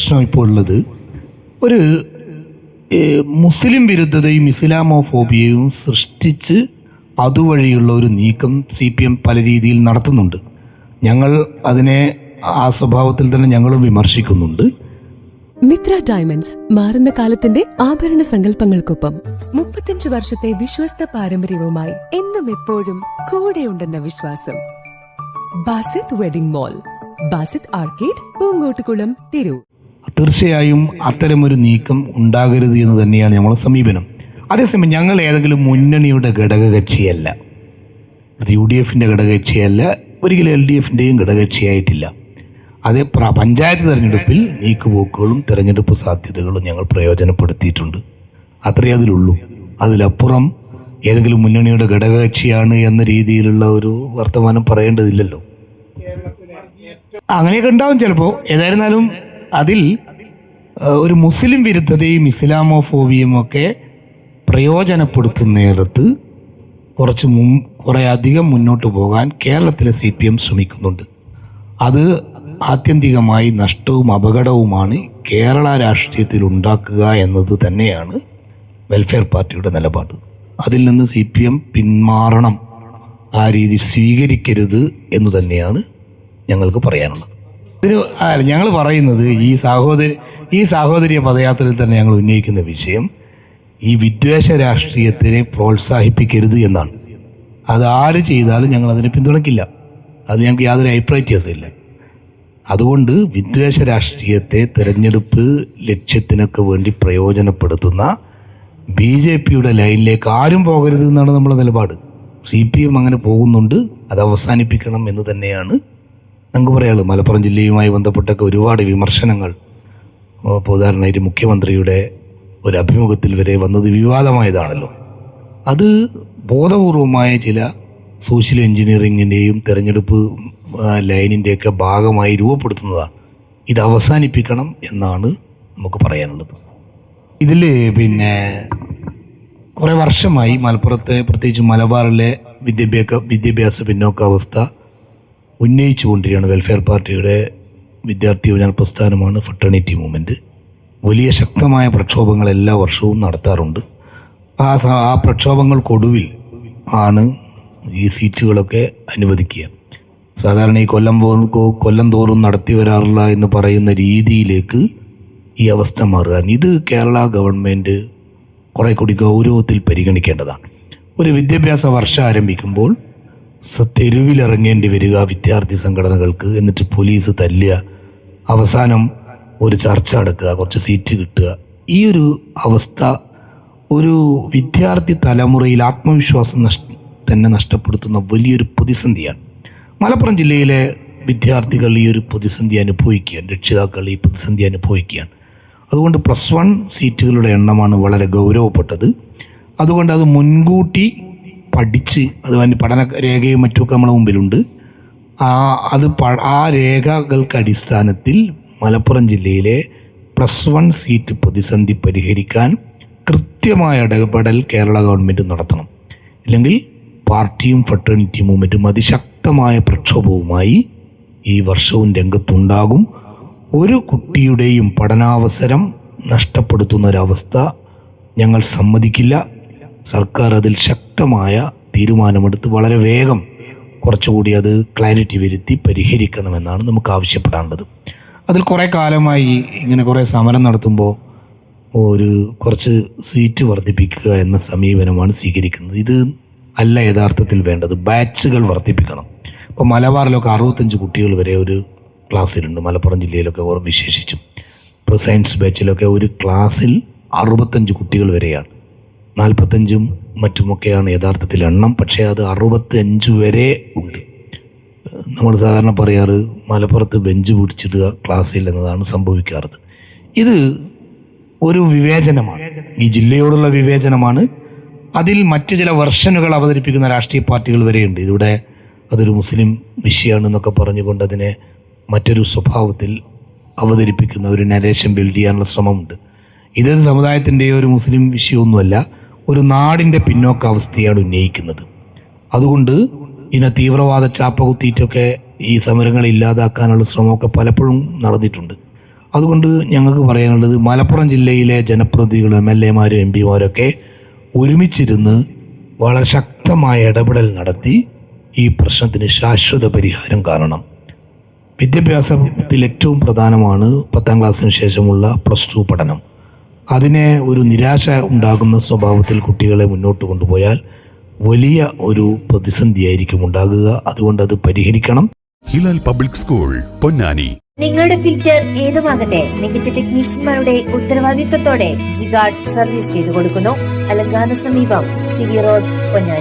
പ്രശ്നം ഇപ്പോൾ ഉള്ളത് ഒരു മുസ്ലിം വിരുദ്ധതയും ഇസ്ലാമോഫോബിയയും സൃഷ്ടിച്ച് അതുവഴിയുള്ള ഒരു നീക്കം സി പി എം പല രീതിയിൽ നടത്തുന്നുണ്ട്. ഞങ്ങൾ അതിനെ ആ സ്വഭാവത്തിൽ തന്നെ ഞങ്ങളും വിമർശിക്കുന്നുണ്ട്. മിത്ര ഡയമണ്ട്സ് മാറുന്ന കാലത്തിന്റെ ആഭരണ സങ്കല്പങ്ങൾക്കൊപ്പം മുപ്പത്തിയഞ്ച് വർഷത്തെ വിശ്വസ്ത പാരമ്പര്യവുമായി എന്നും എപ്പോഴും കൂടെയുണ്ടെന്ന വിശ്വാസം. Basith wedding mall Basith arcade Poonkottukulam Tirur. തീർച്ചയായും അത്തരമൊരു നീക്കം ഉണ്ടാകരുത് എന്ന് തന്നെയാണ് നമ്മളെ സമീപനം. അതേസമയം ഞങ്ങൾ ഏതെങ്കിലും മുന്നണിയുടെ ഘടകകക്ഷിയല്ല. അത് യു ഡി എഫിന്റെ ഘടകകക്ഷിയല്ല ഒരിക്കലും എൽ ഡി എഫിന്റെയും ഘടകകക്ഷിയായിട്ടില്ല. അതേ പഞ്ചായത്ത് തിരഞ്ഞെടുപ്പിൽ നീക്കുപോക്കുകളും തിരഞ്ഞെടുപ്പ് സാധ്യതകളും ഞങ്ങൾ പ്രയോജനപ്പെടുത്തിയിട്ടുണ്ട്. അത്രയേ അതിലുള്ളൂ. അതിലപ്പുറം ഏതെങ്കിലും മുന്നണിയുടെ ഘടകകക്ഷിയാണ് എന്ന രീതിയിലുള്ള ഒരു വർത്തമാനം പറയേണ്ടതില്ലല്ലോ. അങ്ങനെയൊക്കെ ഉണ്ടാവും ചിലപ്പോൾ ഏതായിരുന്നാലും അതിൽ ഒരു മുസ്ലിം വിരുദ്ധതയും ഇസ്ലാമോഫോബിയും ഒക്കെ പ്രയോജനപ്പെടുത്തുന്നിടത്ത് കുറച്ച് മുൻ കുറേ അധികം മുന്നോട്ട് പോകാൻ കേരളത്തിലെ സി പി എം ശ്രമിക്കുന്നുണ്ട്. അത് ആത്യന്തികമായി നഷ്ടവും അപകടവുമാണ് കേരള രാഷ്ട്രീയത്തിൽ ഉണ്ടാക്കുക എന്നത് തന്നെയാണ് വെൽഫെയർ പാർട്ടിയുടെ നിലപാട്. അതിൽ നിന്ന് സി പി എം പിന്മാറണം. ആ രീതി സ്വീകരിക്കരുത് എന്ന് തന്നെയാണ് ഞങ്ങൾക്ക് പറയാനുള്ളത്. ഇതിന് അല്ല ഞങ്ങൾ പറയുന്നത് ഈ സഹോദരി ഈ സാഹോദര്യ പദയാത്രയിൽ തന്നെ ഞങ്ങൾ ഉന്നയിക്കുന്ന വിഷയം ഈ വിദ്വേഷ രാഷ്ട്രീയത്തിനെ പ്രോത്സാഹിപ്പിക്കരുത് എന്നാണ്. അത് ആര് ചെയ്താലും ഞങ്ങൾ അതിനെ പിന്തുണയ്ക്കില്ല. അത് ഞങ്ങൾക്ക് യാതൊരു അഭിപ്രായ അതുകൊണ്ട് വിദ്വേഷ രാഷ്ട്രീയത്തെ തെരഞ്ഞെടുപ്പ് ലക്ഷ്യത്തിനൊക്കെ വേണ്ടി പ്രയോജനപ്പെടുത്തുന്ന ബി ജെ പിയുടെ ലൈനിലേക്ക് ആരും പോകരുത് എന്നാണ് നമ്മുടെ നിലപാട്. സി പി എം അങ്ങനെ പോകുന്നുണ്ട് അത് അവസാനിപ്പിക്കണം എന്ന് തന്നെയാണ് നമുക്ക് പറയാമല്ലോ മലപ്പുറം ജില്ലയുമായി ബന്ധപ്പെട്ടൊക്കെ ഒരുപാട് വിമർശനങ്ങൾ. ഇപ്പോൾ ഉദാഹരണമായിട്ട് മുഖ്യമന്ത്രിയുടെ ഒരു അഭിമുഖത്തിൽ വരെ വന്നത് വിവാദമായതാണല്ലോ. അത് ബോധപൂർവമായ ചില സോഷ്യൽ എഞ്ചിനീയറിങ്ങിന്റെയും തിരഞ്ഞെടുപ്പ് ലൈനിന്റെയൊക്കെ ഭാഗമായി രൂപപ്പെടുത്തുന്നതാണ്. ഇത് അവസാനിപ്പിക്കണം എന്നാണ് നമുക്ക് പറയാനുള്ളത്. ഇതിൽ പിന്നെ കുറേ വർഷമായി മലപ്പുറത്തെ പ്രത്യേകിച്ച് മലബാറിലെ വിദ്യാഭ്യാസ വിദ്യാഭ്യാസ പിന്നോക്കാവസ്ഥ ഉന്നയിച്ചുകൊണ്ടിരിക്കുകയാണ് വെൽഫെയർ പാർട്ടിയുടെ വിദ്യാർത്ഥി യുവജന പ്രസ്ഥാനമാണ് ഫെട്ടേണിറ്റി മൂവ്മെന്റ് വലിയ ശക്തമായ പ്രക്ഷോഭങ്ങൾ എല്ലാ വർഷവും നടത്താറുണ്ട്. ആ ആ പ്രക്ഷോഭങ്ങൾക്കൊടുവിൽ ആണ് ഈ സീറ്റുകളൊക്കെ അനുവദിക്കുക. സാധാരണ ഈ കൊല്ലം കൊല്ലം തോറും നടത്തി വരാറില്ല എന്ന് പറയുന്ന രീതിയിലേക്ക് ഈ അവസ്ഥ മാറുക. ഇത് കേരള ഗവൺമെന്റ് കുറേ കൂടി ഗൗരവത്തിൽ പരിഗണിക്കേണ്ടതാണ്. ഒരു വിദ്യാഭ്യാസ വർഷം ആരംഭിക്കുമ്പോൾ തെരുവിലിറങ്ങേണ്ടി വരിക വിദ്യാർത്ഥി സംഘടനകൾക്ക് എന്നിട്ട് പോലീസ് തല്ലുക. അവസാനം ഒരു ചർച്ച നടക്കുക കുറച്ച് സീറ്റ് കിട്ടുക. ഈ ഒരു അവസ്ഥ ഒരു വിദ്യാർത്ഥി തലമുറയിൽ ആത്മവിശ്വാസം നഷ് തന്നെ നഷ്ടപ്പെടുത്തുന്ന വലിയൊരു പ്രതിസന്ധിയാണ്. മലപ്പുറം ജില്ലയിലെ വിദ്യാർത്ഥികൾ ഈ ഒരു പ്രതിസന്ധി അനുഭവിക്കുകയാണ്. രക്ഷിതാക്കൾ ഈ പ്രതിസന്ധി അനുഭവിക്കുകയാണ്. അതുകൊണ്ട് പ്ലസ് വൺ സീറ്റുകളുടെ എണ്ണമാണ് വളരെ ഗൗരവപ്പെട്ടത്. അതുകൊണ്ട് അത് മുൻകൂട്ടി പഠിച്ച് അത് പഠന രേഖയും മറ്റുമൊക്കെ നമ്മുടെ മുമ്പിലുണ്ട്. ആ അത് ആ രേഖകൾക്ക് അടിസ്ഥാനത്തിൽ മലപ്പുറം ജില്ലയിലെ പ്ലസ് വൺ സീറ്റ് പ്രതിസന്ധി പരിഹരിക്കാൻ കൃത്യമായ ഇടപെടൽ കേരള ഗവൺമെന്റ് നടത്തണം. ഇല്ലെങ്കിൽ പാർട്ടിയും ഫെട്ടേണിറ്റി മൂവ്മെന്റും അതിശക്തമായ പ്രക്ഷോഭവുമായി ഈ വർഷവും രംഗത്തുണ്ടാകും. ഒരു കുട്ടിയുടെയും പഠനാവസരം നഷ്ടപ്പെടുത്തുന്ന ഒരവസ്ഥ ഞങ്ങൾ സമ്മതിക്കില്ല. സർക്കാർ അതിൽ ശക്തമായ തീരുമാനമെടുത്ത് വളരെ വേഗം കുറച്ചുകൂടി അത് ക്ലാരിറ്റി വരുത്തി പരിഹരിക്കണമെന്നാണ് നമുക്ക് ആവശ്യപ്പെടേണ്ടത് അതിൽ കുറേ കാലമായി ഇങ്ങനെ കുറേ സമരം നടത്തുമ്പോൾ ഒരു കുറച്ച് സീറ്റ് വർദ്ധിപ്പിക്കുക എന്ന സമീപനമാണ് സ്വീകരിക്കുന്നത്. ഇത് അല്ല യഥാർത്ഥത്തിൽ വേണ്ടത്. ബാച്ചുകൾ വർദ്ധിപ്പിക്കണം. ഇപ്പോൾ മലബാറിലൊക്കെ അറുപത്തഞ്ച് കുട്ടികൾ വരെ ഒരു ക്ലാസ്സിലുണ്ട്. മലപ്പുറം ജില്ലയിലൊക്കെ ഓർമ്മ വിശേഷിച്ചും. ഇപ്പോൾ സയൻസ് ബാച്ചിലൊക്കെ ഒരു ക്ലാസ്സിൽ അറുപത്തഞ്ച് കുട്ടികൾ വരെയാണ്. നാൽപ്പത്തഞ്ചും മറ്റുമൊക്കെയാണ് യഥാർത്ഥത്തിൽ എണ്ണം. പക്ഷേ അത് അറുപത്തഞ്ച് വരെ ഉണ്ട്. നമ്മൾ സാധാരണ പറയാറ് മലപ്പുറത്ത് ബെഞ്ച് പിടിച്ചിടുക ക്ലാസ്സിൽ എന്നതാണ് സംഭവിക്കാറ് ഇത് ഒരു വിവേചനമാണ്. ഈ ജില്ലയോടുള്ള വിവേചനമാണ്. അതിൽ മറ്റു ചില വെർഷനുകൾ അവതരിപ്പിക്കുന്ന രാഷ്ട്രീയ പാർട്ടികൾ വരെയുണ്ട്. ഇതിവിടെ അതൊരു മുസ്ലിം വിഷയമാണെന്നൊക്കെ പറഞ്ഞുകൊണ്ട് അതിനെ മറ്റൊരു സ്വഭാവത്തിൽ അവതരിപ്പിക്കുന്ന ഒരു നരേഷൻ ബിൽഡ് ചെയ്യാനുള്ള ശ്രമമുണ്ട്. ഇതൊരു സമുദായത്തിന്റെയോ ഒരു മുസ്ലിം വിഷയമൊന്നുമല്ല. ഒരു നാടിന്റെ പിന്നോക്കാവസ്ഥയാണ് ഉന്നയിക്കുന്നത്. അതുകൊണ്ട് ഇതിനെ തീവ്രവാദ ചാപ്പ കുത്തിയിട്ടൊക്കെ ഈ സമരങ്ങൾ ഇല്ലാതാക്കാനുള്ള ശ്രമമൊക്കെ പലപ്പോഴും നടന്നിട്ടുണ്ട്. അതുകൊണ്ട് ഞങ്ങൾക്ക് പറയാനുള്ളത് മലപ്പുറം ജില്ലയിലെ ജനപ്രതിനിധികളും എം എൽ എമാരും എം പിമാരൊക്കെ ഒരുമിച്ചിരുന്ന് വളരെ ശക്തമായ ഇടപെടൽ നടത്തി ഈ പ്രശ്നത്തിന് ശാശ്വത പരിഹാരം കാണണം. വിദ്യാഭ്യാസത്തിൽ ഏറ്റവും പ്രധാനമാണ് പത്താം ക്ലാസ്സിന് ശേഷമുള്ള പ്ലസ് ടു പഠനം. അതിനെ ഒരു നിരാശ ഉണ്ടാകുന്ന സ്വഭാവത്തിൽ കുട്ടികളെ മുന്നോട്ട് കൊണ്ടുപോയാൽ വലിയ ഒരു പ്രതിസന്ധിയായിരിക്കും ഉണ്ടാകുക. അതുകൊണ്ട് അത് പരിഹരിക്കണം. Hilal public school Ponnani. നിങ്ങളുടെ ഫിൽറ്റർ ഏതുമാകട്ടെ മികച്ച ടെക്നീഷ്യന്മാരുടെ ഉത്തരവാദിത്തത്തോടെ ജിഗാർഡ് സർവീസ് ചെയ്തു കൊടുക്കുന്നു അലങ്കാന സമീപം സിവി റോഡ് പൊന്നാനി.